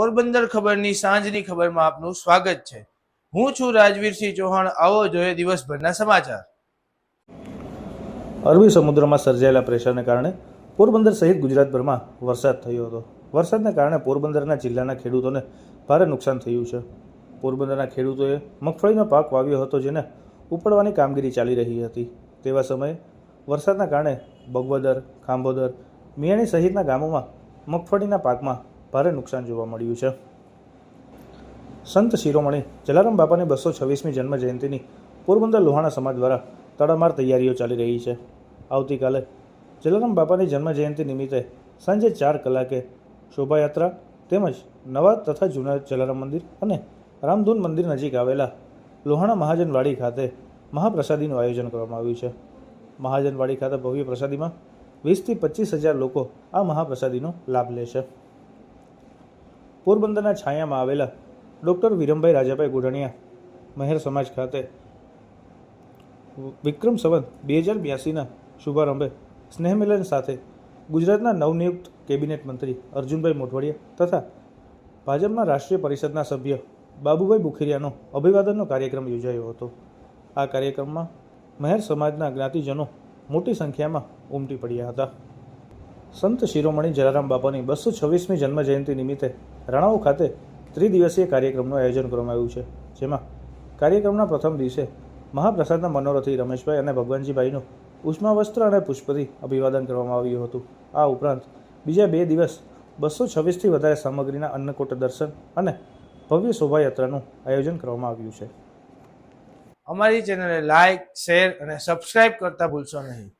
પોરબંદર ખબરની સાંજની ખબરમાં આપનું સ્વાગત છે. હું છું રાજવીરસિંહ ચૌહાણ. આવો જોઈએ દિવસભરના સમાચાર. અરબી સમુદ્રમાં સર્જાયેલા પ્રેશરને કારણે પોરબંદર સહિત ગુજરાતભરમાં વરસાદ થયો હતો. વરસાદને કારણે પોરબંદરના જિલ્લાના ખેડૂતોને ભારે નુકસાન થયું છે. પોરબંદરના ખેડૂતોએ મગફળીનો પાક વાવ્યો હતો જેને ઉપડવાની કામગીરી ચાલી રહી હતી. તેવા સમયે વરસાદના કારણે બગવદર, ખાંભોદર, મિયાણી સહિતના ગામોમાં મગફળીના પાકમાં ભારે નુકસાન જોવા મળ્યું છે. સંત શિરોમણી જલારામ બાપાની બસો છવ્વીસમી જન્મ જયંતિની પોરબંદર લોહાણા સમાજ દ્વારા તડામાર તૈયારીઓ ચાલી રહી છે. આવતીકાલે જલારામ બાપાની જન્મ જયંતિ નિમિત્તે સાંજે ચાર કલાકે શોભાયાત્રા તેમજ નવા તથા જૂના જલારામ મંદિર અને રામધૂન મંદિર નજીક આવેલા લોહાણા મહાજનવાડી ખાતે મહાપ્રસાદીનું આયોજન કરવામાં આવ્યું છે. મહાજનવાડી ખાતે ભવ્ય પ્રસાદીમાં વીસથી પચીસ હજાર લોકો આ મહાપ્રસાદીનો લાભ લેશે પોરબંદરના છાયામાં આવેલા ડૉક્ટર વિરમભાઈ રાજાભાઈ ગુઢણિયા, મહેર સમાજ ખાતે. વિક્રમ સંવત બે હજાર બ્યાસીના શુભારંભે સ્નેહમિલન સાથે ગુજરાતના નવનિયુક્ત કેબિનેટ મંત્રી અર્જુનભાઈ મોઢવાડિયા તથા ભાજપના રાષ્ટ્રીય પરિષદના સભ્ય બાબુભાઈ બુખેરિયાનો અભિવાદનનો કાર્યક્રમ યોજાયો હતો. આ કાર્યક્રમમાં મહેર સમાજના જ્ઞાતિજનો મોટી સંખ્યામાં ઉમટી પડ્યા હતા. સંત શિરોમણી જલારામ બાપાની બસો છવ્વીસમી જન્મજયંતિ નિમિત્તે રણાઉ ખાતે ત્રિદિવસીય કાર્યક્રમનું આયોજન કરવામાં આવ્યું છે. જેમાં કાર્યક્રમના પ્રથમ દિવસે મહાપ્રસાદના મનોરથી રમેશભાઈ અને ભગવાનજીભાઈનું ઉષ્માવસ્ત્ર અને પુષ્પથી અભિવાદન કરવામાં આવ્યું હતું. આ ઉપરાંત બીજા બે દિવસ બસો છવ્વીસથી વધારે સામગ્રીના અન્નકૂટ દર્શન અને ભવ્ય શોભાયાત્રાનું આયોજન કરવામાં આવ્યું છે. અમારી ચેનલને લાઇક શેર અને સબસ્ક્રાઇબ કરતા ભૂલશો નહીં.